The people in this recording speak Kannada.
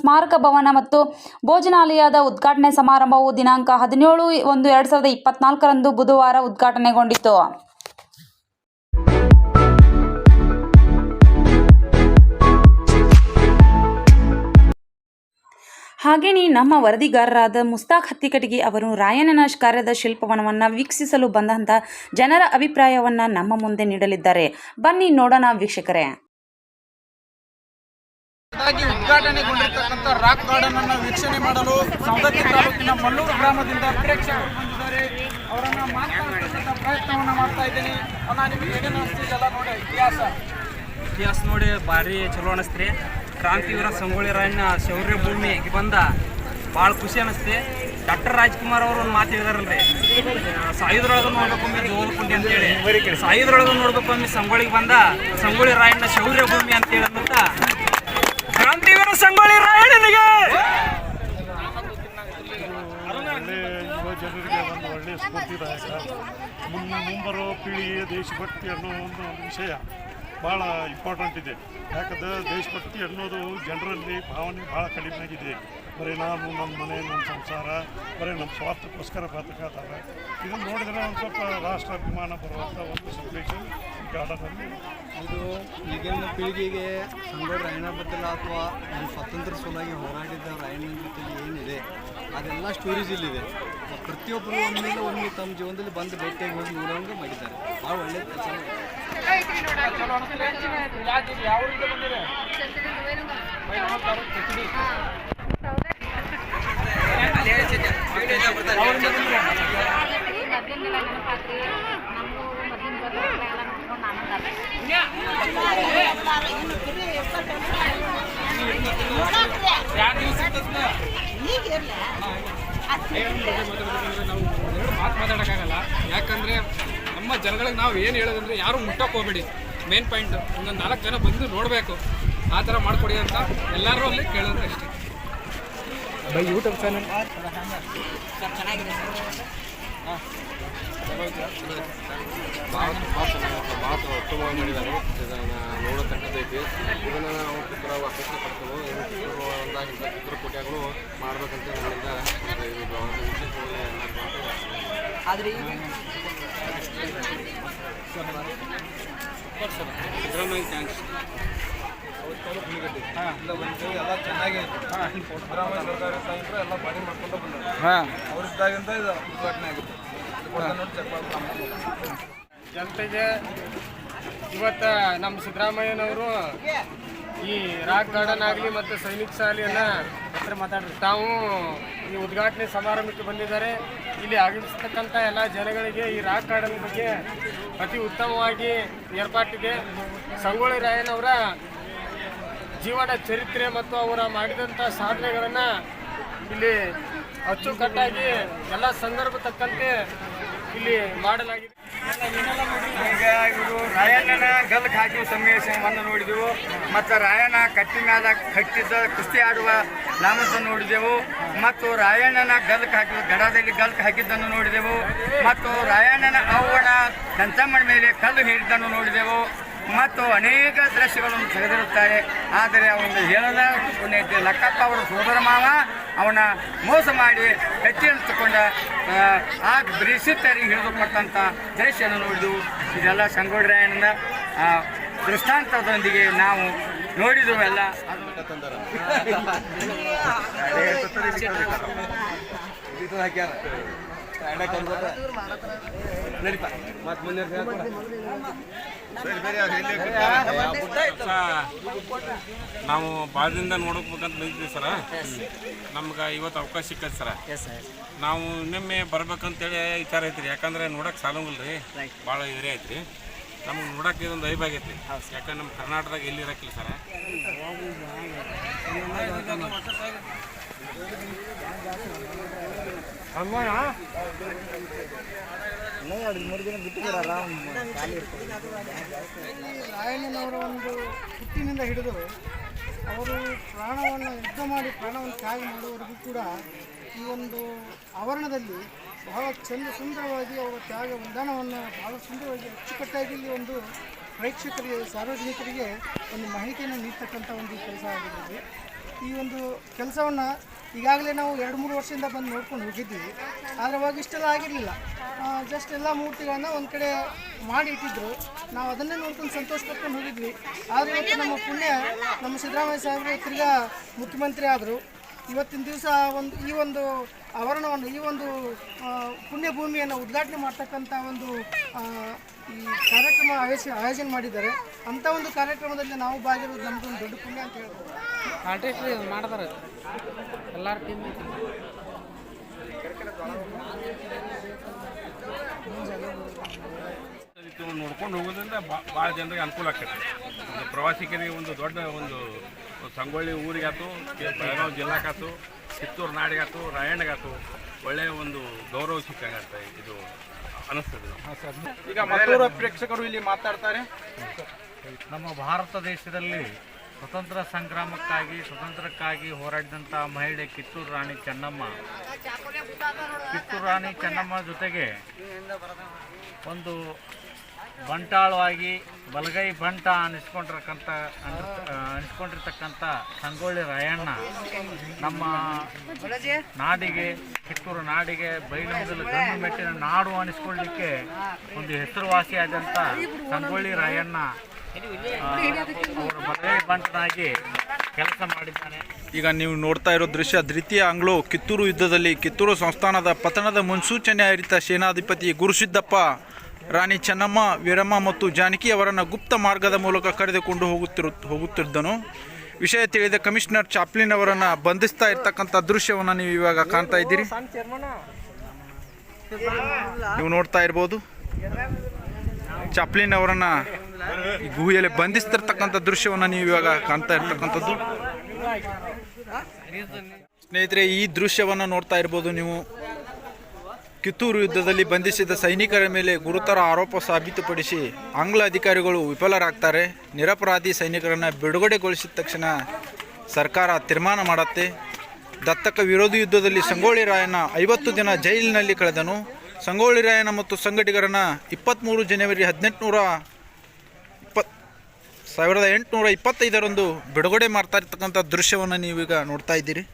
ಸ್ಮಾರಕ ಭವನ ಮತ್ತು ಭೋಜನಾಲಯದ ಉದ್ಘಾಟನೆ ಸಮಾರಂಭವು ದಿನಾಂಕ ಹದಿನೇಳು ಒಂದು ಎರಡ್ ಸಾವಿರದ ಇಪ್ಪತ್ನಾಲ್ಕರಂದು ಬುಧವಾರ ಉದ್ಘಾಟನೆಗೊಂಡಿತು. ಹಾಗೆಯೇ ನಮ್ಮ ವರದಿಗಾರರಾದ ಮುಸ್ತಾಕ್ ಹತ್ತಿಕಟಿಗೆ ಅವರು ರಾಯಣ್ಣನ ಕಾರ್ಯದ ಶಿಲ್ಪವನವನ್ನು ವೀಕ್ಷಿಸಲು ಬಂದಂಥ ಜನರ ಅಭಿಪ್ರಾಯವನ್ನು ನಮ್ಮ ಮುಂದೆ ನೀಡಲಿದ್ದಾರೆ. ಬನ್ನಿ ನೋಡೋಣ ವೀಕ್ಷಕರೇ. ಹೊಸದಾಗಿ ಉದ್ಘಾಟನೆಗೊಂಡಿರ್ತಕ್ಕಂಥ ರಾಕ್ ಗಾರ್ಡನ್ ಅನ್ನು ವೀಕ್ಷಣೆ ಮಾಡಲು ಸವದತ್ತಿ ತಾಲೂಕಿನ ಮಲ್ಲೂರು ಗ್ರಾಮದಿಂದ ಪ್ರೇಕ್ಷಕರು ಬಂದಿದ್ದಾರೆ. ಅವರನ್ನ ಮಾತನಾಡ್ತಕ್ಕಂಥ ಪ್ರಯತ್ನವನ್ನು ಮಾಡ್ತಾ ಇದ್ದೀನಿ. ಅಣ್ಣ, ನಿಮ್ಗೆ ಏನೇನು ಅನಿಸ್ತಿದೆಲ್ಲ ನೋಡಿ, ಇತಿಹಾಸ? ಇತಿಹಾಸ ನೋಡಿ ಭಾರಿ ಚಲೋ ಅನಿಸ್ತ್ರಿ ಕ್ರಾಂತಿವೀರ ಸಂಗೊಳ್ಳಿ ರಾಯಣ್ಣ ಶೌರ್ಯ ಭೂಮಿ ಬಂದ ಭಾಳ ಖುಷಿ ಅನಿಸ್ತಿ ಡಾಕ್ಟರ್ ರಾಜ್ಕುಮಾರ್ ಅವರು ಒಂದು ಮಾತು ಹೇಳಿದಾರಲ್ರಿ. ಸಾಯುದ್ರೊಳಗೆ ಅಂದ್ರೆ ಜೋಲ್ಕುಂಡಿ ಅಂತೇಳಿ. ನೋಡ್ಬೇಕು ಒಮ್ಮಿ ಸಂಗೊಳಿಗೆ ಬಂದ ಸಂಗೊಳ್ಳಿ ರಾಯಣ್ಣ ಶೌರ್ಯ ಭೂಮಿ ಅಂತ ಕ್ರಾಂತಿವೀರ ಸಂಗೊಳ್ಳಿ ರಾಯಣ್ಣನಿಗೆ. ಜನರಿಗೆ ಒಂದು ಒಳ್ಳೆಯ ಸ್ಫೂರ್ತಿದಾಯಕ ಮುನ್ ಮುಂಬರೋ ಪೀಳಿಗೆಯ ದೇಶಭಕ್ತಿ ಅನ್ನೋ ಒಂದು ಒಂದು ವಿಷಯ ಭಾಳ ಇಂಪಾರ್ಟೆಂಟ್ ಇದೆ ಯಾಕಂದ್ರೆ ದೇಶಭಕ್ತಿ ಅನ್ನೋದು ಜನರಲ್ಲಿ ಭಾವನೆ ಭಾಳ ಕಡಿಮೆ ಆಗಿದೆ ಬರೀ ನಾನು ನಮ್ಮ ಮನೆ ನಮ್ಮ ಸಂಸಾರ ಬರೀ ನಮ್ಮ ಸ್ವಾರ್ಥಕ್ಕೋಸ್ಕರ ಬದುಕಾತಾರೆ ಇದನ್ನು ನೋಡಿದರೆ ಒಂದು ಸ್ವಲ್ಪ ರಾಷ್ಟ್ರಾಭಿಮಾನ ಬರುವಂಥ ಒಂದು ಸಂದೇಶ ಈ ಗಾರ್ಡನಲ್ಲಿ ಇದು ಈಗಿನ ಪೀಳಿಗೆಗೆ ಸಂಗೊಳ್ಳಿ ರಾಯಣ್ಣ ಬದಲ ಅಥವಾ ನಮ್ಮ ಸ್ವಾತಂತ್ರ್ಯ ಸಲುವಾಗಿ ಹೋರಾಡಿದ ರಾಯಣ್ಣನ ಜೊತೆಲಿ ಏನಿದೆ, ಅದೆಲ್ಲ ಸ್ಟೋರೀಸ್ ಇಲ್ಲಿದೆ. ಪ್ರತಿಯೊಬ್ಬರು ಒಂದಿಲ್ಲ ಒಮ್ಮೆ ತಮ್ಮ ಜೀವನದಲ್ಲಿ ಬಂದು ಭೇಟಿಯಾಗಿ ಹೋಗಿ ನೋಡೋಂಗೆ ಮಾಡಿದ್ದಾರೆ. ಭಾಳ ಒಳ್ಳೆ ಕೆಲಸ ಚಲೋ ಮಾತು ಮಾತಾಡೋಕ್ಕಾಗಲ್ಲ ಯಾಕಂದರೆ ನಮ್ಮ ಜನಗಳಿಗೆ ನಾವು ಏನು ಹೇಳೋದಂದ್ರೆ ಯಾರು ಮುಟ್ಟಕ್ಕೆ ಹೋಗ್ಬೇಡಿ. ಮೇನ್ ಪಾಯಿಂಟ್ ಒಂದು ನಾಲ್ಕು ಜನ ಬಂದು ನೋಡಬೇಕು. ಆ ಥರ ಮಾಡಿಕೊಡಿ ಅಂತ ಎಲ್ಲರೂ ಅಲ್ಲಿ ಕೇಳೋದು ಅಷ್ಟೇ. ಬೈ ಯೂಟ್ಯೂಬ್ ಚಾನಲ್ ಭಾಳ ಭಾಳ ಉತ್ತಮವಾಗಿ ಮಾಡಿದ್ದಾರೆ ಇದನ್ನು ನೋಡತಕ್ಕಂಥೈತಿ ಇದನ್ನು ನಾವು ಚಿತ್ರ ವಾಪಸ್ಸು ಪಡ್ತೇವೆ ಇನ್ನು ಚಿತ್ರಗಳು ಒಂದಾಗ ಇಂಥ ಚಿತ್ರಕೂಟಗಳು ಮಾಡ್ಬೇಕಂತ ನಮ್ಮಿಂದ ಎಲ್ಲರಿಗೂ ಸಿದ್ದರಾಮಯ್ಯ ಥ್ಯಾಂಕ್ಸ್ ಇದು ಉದ್ಘಾಟನೆ ಜನತೆಗೆ ಇವತ್ತು ನಮ್ಮ ಸಿದ್ದರಾಮಯ್ಯನವರು ಈ ರಾಕ್ ಗಾರ್ಡನ್ ಆಗಲಿ ಮತ್ತು ಸೈನಿಕ ಶಾಲೆಯನ್ನು ತಾವು ಈ ಉದ್ಘಾಟನೆ ಸಮಾರಂಭಕ್ಕೆ ಬಂದಿದ್ದಾರೆ. ಇಲ್ಲಿ ಆಗಮಿಸ್ತಕ್ಕಂಥ ಎಲ್ಲ ಜನಗಳಿಗೆ ಈ ರಾಕ್ ಗಾರ್ಡನ್ ಬಗ್ಗೆ ಅತಿ ಉತ್ತಮವಾಗಿ ಏರ್ಪಾಟಿದೆ. ಸಂಗೊಳ್ಳಿ ರಾಯಣ್ಣವರ ಜೀವನ ಚರಿತ್ರೆ ಮತ್ತು ಅವರ ಮಾಡಿದಂಥ ಸಾಧನೆಗಳನ್ನು ಇಲ್ಲಿ ಅಚ್ಚುಕಟ್ಟಾಗಿ ಎಲ್ಲ ಸಂದರ್ಭ ತಕ್ಕಂತೆ ಇಲ್ಲಿ ಮಾಡಲಾಗಿದೆ. ಇವರು ರಾಯಣ್ಣನ ಗಲ್ಕ್ ಹಾಕಿ ಸನ್ನಿವೇಶವನ್ನು ನೋಡಿದೆವು. ಮತ್ತು ರಾಯಣ್ಣ ಕಟ್ಟಿ ಮ್ಯಾಲ ಕಟ್ಟಿದ್ದ ಕುಸ್ತಿ ಆಡುವ ನಾಮವನ್ನು ನೋಡಿದೆವು. ಮತ್ತು ರಾಯಣ್ಣನ ಗಲ್ಕ್ ಹಾಕಿದ ಗಡದಲ್ಲಿ ಗಲ್ಕ್ ಹಾಕಿದ್ದನ್ನು ನೋಡಿದೆವು. ಮತ್ತು ರಾಯಣ್ಣನ ಅವ್ವನ ಕಂಚಮ್ಮನ ಮೇಲೆ ಕಲ್ಲು ಹೇರಿದ್ದನ್ನು ನೋಡಿದೆವು. ಮತ್ತು ಅನೇಕ ದೃಶ್ಯಗಳನ್ನು ತೆಗೆದಿರುತ್ತಾರೆ. ಆದರೆ ಅವನು ಹೇಳದ ಪುಣ್ಯತೆ ಲಕ್ಕಪ್ಪ ಅವರ ಸೋದರ ಮಾವ ಅವನ ಮೋಸ ಮಾಡಿ ಕತ್ತಿಯನ್ನು ತಗೊಂಡ ಆ, ಹಿಡಿದು ಕೊಟ್ಟಂಥ ದೃಶ್ಯವನ್ನು ನೋಡಿದೆವು. ಇದೆಲ್ಲ ಸಂಗೊಳ್ಳಿ ರಾಯಣ್ಣನ ಆ, ದೃಷ್ಟಾಂತದೊಂದಿಗೆ ನಾವು ನೋಡಿದವೆಲ್ಲ ಎಲ್ಲ. ನಾವು ಬಾಳದಿಂದ ನೋಡಕ್ಬೇಕಂತ ನಿಂತೀವಿ ಸರ. ನಮ್ಗೆ ಇವತ್ತು ಅವಕಾಶ ಸಿಕ್ಕೈತೆ ಸರ. ನಾವು ಇನ್ನೊಮ್ಮೆ ಬರ್ಬೇಕಂತೇಳಿ ವಿಚಾರ ಐತ್ರಿ. ಯಾಕಂದ್ರೆ ನೋಡಕ್ ಸಾಲಂಗಿಲ್ಲ ರೀ ಭಾಳ ಇದ್ರೆ ಐತ್ರಿ. ನಮ್ಗೆ ನೋಡಕ್ಕೆ ಇದೊಂದು ಐಬ್ ಆಗೈತಿ ಯಾಕಂದ್ರೆ ನಮ್ಮ ಕರ್ನಾಟಕದಾಗ ಎಲ್ಲಿ ಇರಕ್ಕಿಲ್ಲ ಸರ. ರಾಯಣ್ಣನವರ ಒಂದು ಹುಟ್ಟಿನಿಂದ ಹಿಡಿದು ಅವರು ಪ್ರಾಣವನ್ನು ಯುದ್ಧ ಮಾಡಿ ಪ್ರಾಣವನ್ನು ತ್ಯಾಗ ಮಾಡುವವರೆಗೂ ಕೂಡ ಈ ಒಂದು ಆವರಣದಲ್ಲಿ ಬಹಳ ಚಂದ ಸುಂದರವಾಗಿ ಅವರ ತ್ಯಾಗ ವಿಧಾನವನ್ನು ಬಹಳ ಸುಂದರವಾಗಿ ಅಚ್ಚುಕಟ್ಟಾಗಿ ಇಲ್ಲಿ ಒಂದು ಪ್ರೇಕ್ಷಕರಿಗೆ, ಸಾರ್ವಜನಿಕರಿಗೆ ಒಂದು ಮಾಹಿತಿಯನ್ನು ನೀಡ್ತಕ್ಕಂಥ ಒಂದು ಕೆಲಸ ಆಗಿರ್ತದೆ ಈ ಒಂದು ಕೆಲಸವನ್ನು ಈಗಾಗಲೇ ನಾವು ಎರಡು ಮೂರು ವರ್ಷದಿಂದ ಬಂದು ನೋಡ್ಕೊಂಡು ಹೋಗಿದ್ದೀವಿ. ಆದರೆ ಅವಾಗ ಇಷ್ಟೆಲ್ಲ ಆಗಿರಲಿಲ್ಲ. ಜಸ್ಟ್ ಎಲ್ಲ ಮೂರ್ತಿಗಳನ್ನು ಒಂದು ಕಡೆ ಮಾಡಿ ಇಟ್ಟಿದ್ರು. ನಾವು ಅದನ್ನೇ ನೋಡ್ಕೊಂಡು ಸಂತೋಷ ಪಟ್ಕೊಂಡು ಹೋಗಿದ್ವಿ. ಆದರೆ ಇವತ್ತು ನಮ್ಮ ಪುಣ್ಯ ನಮ್ಮ ಸಿದ್ದರಾಮಯ್ಯ ಸಾಹೇಬರು ತಿರ್ಗಾ ಮುಖ್ಯಮಂತ್ರಿ ಆದರು. ಇವತ್ತಿನ ದಿವಸ ಒಂದು ಈ ಒಂದು ಆವರಣವನ್ನು ಈ ಒಂದು ಪುಣ್ಯಭೂಮಿಯನ್ನು ಪುಣ್ಯ ಭೂಮಿಯನ್ನು ಉದ್ಘಾಟನೆ ಮಾಡ್ತಕ್ಕಂಥ ಒಂದು ಈ ಕಾರ್ಯಕ್ರಮ ಆಯೋಜ ಆಯೋಜನೆ ಮಾಡಿದ್ದಾರೆ. ಅಂಥ ಒಂದು ಕಾರ್ಯಕ್ರಮದಲ್ಲಿ ನಾವು ಭಾಗಿರೋದು ನಮ್ಮದು ಒಂದು ದೊಡ್ಡ ಪುಣ್ಯ ಅಂತ ಹೇಳ್ಬೋದು. ಮಾಡ್ತಾರೆ. ಎಲ್ಲರ ಟೀಮ್ ನೋಡ್ಕೊಂಡು ಹೋಗೋದ್ರಿಂದ ಭಾಳ ಜನರಿಗೆ ಅನುಕೂಲ ಆಗ್ತದೆ. ಪ್ರವಾಸಿಗರಿಗೆ ಒಂದು ದೊಡ್ಡ ಒಂದು ಸಂಗೊಳ್ಳಿ ಊರಿಗಾತು ಬೆಳಗಾವಿ ಜಿಲ್ಲಾಕಾತು ಕಿತ್ತೂರು ನಾಡಿಗಾತು ರಾಯಣ್ಣಗಾತು ಒಳ್ಳೆಯ ಒಂದು ಗೌರವ ಅಂತ ಇದು ಅನಿಸ್ತದೆ. ಈಗ ಮತ್ತೂರು ಪ್ರೇಕ್ಷಕರು ಇಲ್ಲಿ ಮಾತಾಡ್ತಾರೆ. ನಮ್ಮ ಭಾರತ ದೇಶದಲ್ಲಿ ಸ್ವತಂತ್ರ ಸಂಗ್ರಾಮಕ್ಕಾಗಿ ಸ್ವತಂತ್ರಕ್ಕಾಗಿ ಹೋರಾಡಿದಂಥ ಮಹಿಳೆ ಕಿತ್ತೂರು ರಾಣಿ ಚೆನ್ನಮ್ಮ. ಕಿತ್ತೂರು ರಾಣಿ ಚೆನ್ನಮ್ಮ ಜೊತೆಗೆ ಒಂದು ಬಂಟಾಳವಾಗಿ ಬಲಗೈ ಬಂಟ ಅನ್ನಿಸ್ಕೊಂಡಿರ್ತಕ್ಕಂಥ ಅನಿಸ್ಕೊಂಡಿರ್ತಕ್ಕಂಥ ಸಂಗೊಳ್ಳಿ ರಾಯಣ್ಣ ನಮ್ಮ ನಾಡಿಗೆ, ಕಿತ್ತೂರು ನಾಡಿಗೆ ಬೈಲೊಂದಲು ಗಂಡು ಮೆಟ್ಟಿನ ನಾಡು ಅನಿಸ್ಕೊಳ್ಳಿಕ್ಕೆ ಒಂದು ಹೆಸರುವಾಸಿಯಾದಂಥ ಸಂಗೊಳ್ಳಿ ರಾಯಣ್ಣ ಬಲಗೈ ಬಂಟನಾಗಿ ಕೆಲಸ ಮಾಡಿದ್ದಾನೆ. ಈಗ ನೀವು ನೋಡ್ತಾ ಇರೋ ದೃಶ್ಯ, ದ್ವಿತೀಯ ಆಂಗ್ಲೋ ಕಿತ್ತೂರು ಯುದ್ಧದಲ್ಲಿ ಕಿತ್ತೂರು ಸಂಸ್ಥಾನದ ಪತನದ ಮುನ್ಸೂಚನೆ ಅರಿತ ಸೇನಾಧಿಪತಿ ಗುರುಸಿದ್ದಪ್ಪ? ರಾಣಿ ಚೆನ್ನಮ್ಮ, ವೀರಮ್ಮ ಮತ್ತು ಜಾನಕಿ ಅವರನ್ನು ಗುಪ್ತ ಮಾರ್ಗದ ಮೂಲಕ ಕರೆದುಕೊಂಡು ಹೋಗುತ್ತಿರು, ಹೋಗುತ್ತಿದ್ದನು. ವಿಷಯ ತಿಳಿದ ಕಮಿಷನರ್ ಚಾಪ್ಲಿನ್ ಅವರನ್ನು ಬಂಧಿಸ್ತಾ ಇರ್ತಕ್ಕಂಥ ದೃಶ್ಯವನ್ನು ನೀವು ಇವಾಗ ಕಾಣ್ತಾ ಇದ್ದೀರಿ. ನೀವು ನೋಡ್ತಾ ಇರ್ಬೋದು. ಚಾಪ್ಲಿನ್ ಅವರನ್ನು ಗುಹೆಯಲ್ಲಿ ಬಂಧಿಸ್ತಿರ್ತಕ್ಕಂಥ ದೃಶ್ಯವನ್ನು ನೀವು ಇವಾಗ ಕಾಣ್ತಾ ಇರ್ತಕ್ಕಂಥದ್ದು. ಸ್ನೇಹಿತರೆ, ಈ ದೃಶ್ಯವನ್ನು ನೋಡ್ತಾ ಇರ್ಬೋದು ನೀವು. ಕಿತ್ತೂರು ಯುದ್ಧದಲ್ಲಿ ಬಂಧಿಸಿದ ಸೈನಿಕರ ಮೇಲೆ ಗುರುತರ ಆರೋಪ ಸಾಬೀತುಪಡಿಸಿ ಆಂಗ್ಲ ಅಧಿಕಾರಿಗಳು ವಿಫಲರಾಗ್ತಾರೆ. ನಿರಪರಾಧಿ ಸೈನಿಕರನ್ನು ಬಿಡುಗಡೆಗೊಳಿಸಿದ ತಕ್ಷಣ ಸರ್ಕಾರ ತೀರ್ಮಾನ ಮಾಡುತ್ತೆ. ದತ್ತಕ ವಿರೋಧಿ ಯುದ್ಧದಲ್ಲಿ ಸಂಗೊಳ್ಳಿ ರಾಯನ ಐವತ್ತು ದಿನ ಜೈಲಿನಲ್ಲಿ ಕಳೆದನು. ಸಂಗೊಳ್ಳಿ ರಾಯನ ಮತ್ತು ಸಂಘಟಿಗರನ್ನು ಇಪ್ಪತ್ತ್ಮೂರು ಜನವರಿ ಹದಿನೆಂಟುನೂರ ಇಪ್ಪತ್ ಸಾವಿರದ ಎಂಟುನೂರ ಇಪ್ಪತ್ತೈದರಂದು ಬಿಡುಗಡೆ ಮಾಡ್ತಾ ಇರ್ತಕ್ಕಂಥ ದೃಶ್ಯವನ್ನು ನೀವೀಗ ನೋಡ್ತಾ ಇದ್ದೀರಿ.